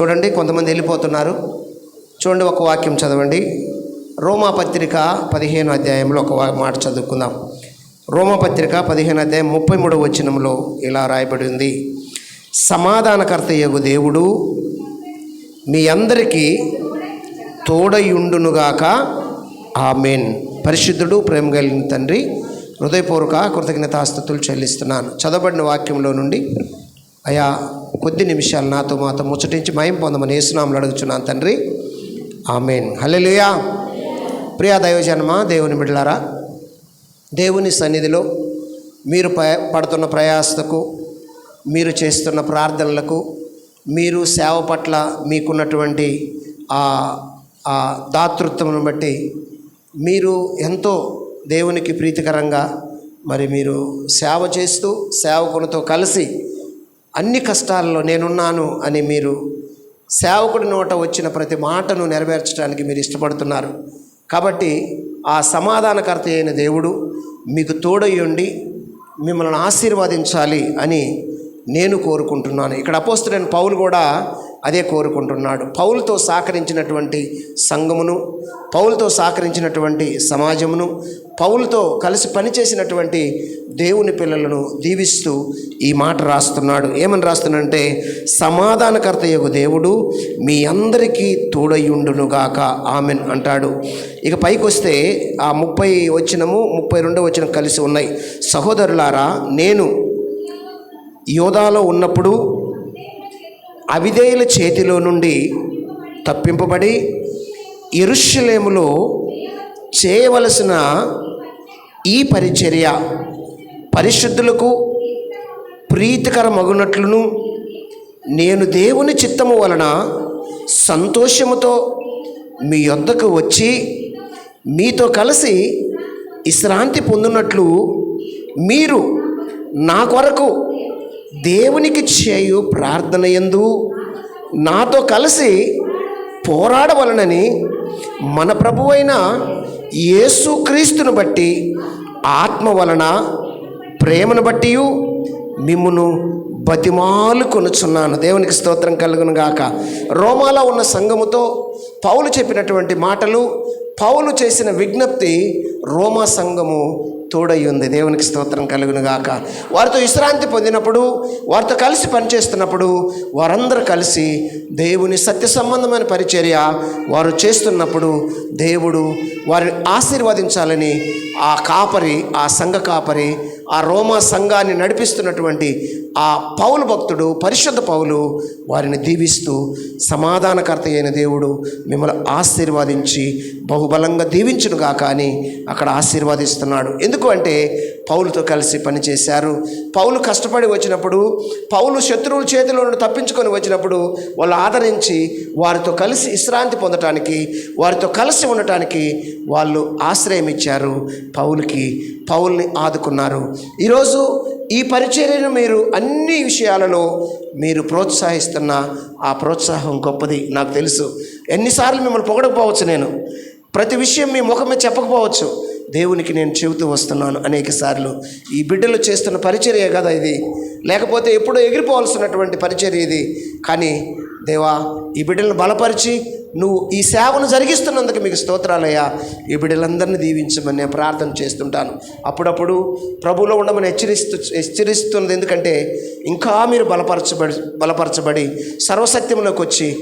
చూడండి కొంతమంది వెళ్ళిపోతున్నారు. చూడండి ఒక వాక్యం చదవండి. రోమాపత్రిక పదిహేను అధ్యాయంలో ఒక వా- మాట చదువుకుందాం. రోమపత్రిక పదిహేను అధ్యాయం ముప్పై మూడవ వచనంలో ఇలా రాయబడి ఉంది సమాధానకర్త యగు దేవుడు మీ అందరికీ తోడయుండునుగాక ఆమెన్. పరిశుద్ధుడు ప్రేమ కలిగిన తండ్రి హృదయపూర్వక కృతజ్ఞతాస్థుతులు చెల్లిస్తున్నాను. చదవబడిన వాక్యంలో నుండి అయా కొద్ది నిమిషాలు నాతో మాతో ముచ్చటించి మయం పొందమని యేసునామలు అడుగుచున్నాను తండ్రి. ఆమెన్. హలెలుయా ప్రియా దైవజన్మ దేవుని బిడ్డలారా దేవుని సన్నిధిలో మీరు పడుతున్న ప్రయాసకు మీరు చేస్తున్న ప్రార్థనలకు మీరు సేవ పట్ల మీకున్నటువంటి ఆ ఆ దాతృత్వమును బట్టి మీరు ఎంతో దేవునికి ప్రీతికరంగా మరి మీరు సేవ చేస్తూ సేవకునితో కలిసి అన్ని కష్టాల్లో నేనున్నాను అని మీరు సేవకుడి నోట వచ్చిన ప్రతి మాటను నెరవేర్చడానికి మీరు ఇష్టపడుతున్నారు. కాబట్టి ఆ సమాధానకర్త అయిన దేవుడు మీకు తోడయ్యుండి మిమ్మల్ని ఆశీర్వదించాలి అని నేను కోరుకుంటున్నాను. ఇక్కడ అపోస్తుడైన పౌలు కూడా అదే కోరుకుంటున్నాడు. పౌలతో సహకరించినటువంటి సంఘమును పౌలతో సహకరించినటువంటి సమాజమును పౌలతో కలిసి పనిచేసినటువంటి దేవుని పిల్లలను దీవిస్తూ ఈ మాట రాస్తున్నాడు. ఏమని రాస్తున్నాడంటే సమాధానకర్త యొక్క దేవుడు మీ అందరికీ తోడయుండునుగాక ఆమెన్ అంటాడు. ఇక పైకి వస్తే ఆ ముప్పై వచ్చినము ముప్పై రెండో వచ్చిన కలిసి ఉన్నాయి. సహోదరులారా నేను యోధాలో ఉన్నప్పుడు అవిధేయుల చేతిలో నుండి తప్పింపబడి ఎరుషలేములో చేయవలసిన ఈ పరిచర్య పరిశుద్ధులకు ప్రీతికరమగునట్లును. నేను దేవుని చిత్తము వలన సంతోషముతో మీ యొద్దకు వచ్చి మీతో కలిసి విశ్రాంతి పొందినట్లు మీరు నా కొరకు దేవునికి చేయు ప్రార్థన ఎందు నాతో కలిసి పోరాడవలనని మన ప్రభువైన యేసుక్రీస్తును బట్టి ఆత్మ వలన ప్రేమను బట్టి మిమ్మును బతిమాలు కొనుచున్నాను. దేవునికి స్తోత్రం కలుగును గాక. రోమాలో ఉన్న సంఘముతో పౌలు చెప్పినటువంటి మాటలు పౌలు చేసిన విజ్ఞప్తి రోమా సంఘము తోడై ఉంది దేవునికి స్తోత్రం కలుగును గాక వారితో విశ్రాంతి పొందినప్పుడు వారితో కలిసి పనిచేస్తున్నప్పుడు వారందరూ కలిసి దేవుని సత్య సంబంధమైన పరిచర్య వారు చేస్తున్నప్పుడు దేవుడు వారిని ఆశీర్వదించాలని ఆ కాపరి ఆ సంఘ కాపరి ఆ రోమా సంఘాన్ని నడిపిస్తున్నటువంటి ఆ పౌలు భక్తుడు పరిశుద్ధ పౌలు వారిని దీవిస్తూ సమాధానకర్త అయిన దేవుడు మిమ్మల్ని ఆశీర్వాదించి బహుబలంగా దీవించునుగా కానీ అక్కడ ఆశీర్వాదిస్తున్నాడు. ఎందుకు అంటే పౌలుతో కలిసి పనిచేశారు పౌలు కష్టపడి వచ్చినప్పుడు పౌలు శత్రువుల చేతిలో నుండి తప్పించుకొని వచ్చినప్పుడు వాళ్ళు ఆదరించి వారితో కలిసి విశ్రాంతి పొందటానికి వారితో కలిసి ఉండటానికి వాళ్ళు ఆశ్రయం ఇచ్చారు పౌలుకి. పౌల్ని ఆదుకున్నారు. ఈరోజు ఈ పరిచర్యను మీరు అన్ని విషయాలలో మీరు ప్రోత్సహిస్తున్న ఆ ప్రోత్సాహం గొప్పది నాకు తెలుసు. ఎన్నిసార్లు మిమ్మల్ని పొగడకపోవచ్చు నేను. ప్రతి విషయం మీ ముఖమే చెప్పకపోవచ్చు. దేవునికి నేను చెబుతూ వస్తున్నాను అనేక సార్లు. ఈ బిడ్డలు చేస్తున్న పరిచర్య కదా ఇది. లేకపోతే ఎప్పుడో ఎగిరిపోవాల్సినటువంటి పరిచర్య ఇది. కానీ దేవా ఈ బిడ్డలను బలపరిచి నువ్వు ఈ సేవను జరిగిస్తున్నందుకు మీకు స్తోత్రాలయ్యా. ఈ బిడ్డలందరినీ దీవించమని నేను ప్రార్థన చేస్తుంటాను. అప్పుడప్పుడు ప్రభులో ఉండమని హెచ్చరిస్తూ హెచ్చరిస్తున్నది ఎందుకంటే ఇంకా మీరు బలపరచబడి బలపరచబడి సర్వసత్యంలోకి వచ్చి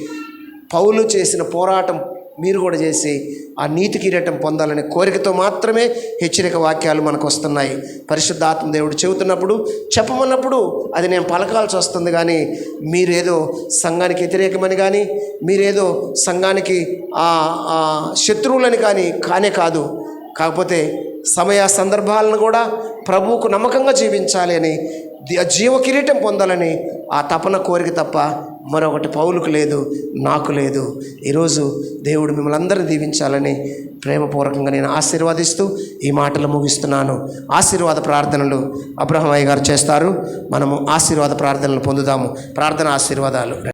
పౌలు చేసిన పోరాటం మీరు కూడా చేసి ఆ నీతి కిరీటం పొందాలనే కోరికతో మాత్రమే హెచ్చరిక వాక్యాలు మనకు వస్తున్నాయి. పరిశుద్ధాత్మ దేవుడు చెబుతున్నప్పుడు చెప్పమన్నప్పుడు అది నేను పలకాల్సి వస్తుంది కానీ మీరేదో సంఘానికి వ్యతిరేకమని కానీ మీరేదో సంఘానికి ఆ, ఆ, శత్రువులని కానీ కానే కాదు. కాకపోతే సమయ సందర్భాలను కూడా ప్రభువుకు నమ్మకంగా జీవించాలి అని జీవ కిరీటం పొందాలని ఆ తపన కోరిక తప్ప మరొకటి పౌలుకు లేదు నాకు లేదు. ఈరోజు దేవుడు మిమ్మల్ని అందరినీ దీవించాలని ప్రేమపూర్వకంగా నేను ఆశీర్వాదిస్తూ ఈ మాటలు ముగిస్తున్నాను. ఆశీర్వాద ప్రార్థనలు అబ్రహం అయ్య గారు చేస్తారు. మనము ఆశీర్వాద ప్రార్థనలు పొందుదాము. ప్రార్థన ఆశీర్వాదాలు.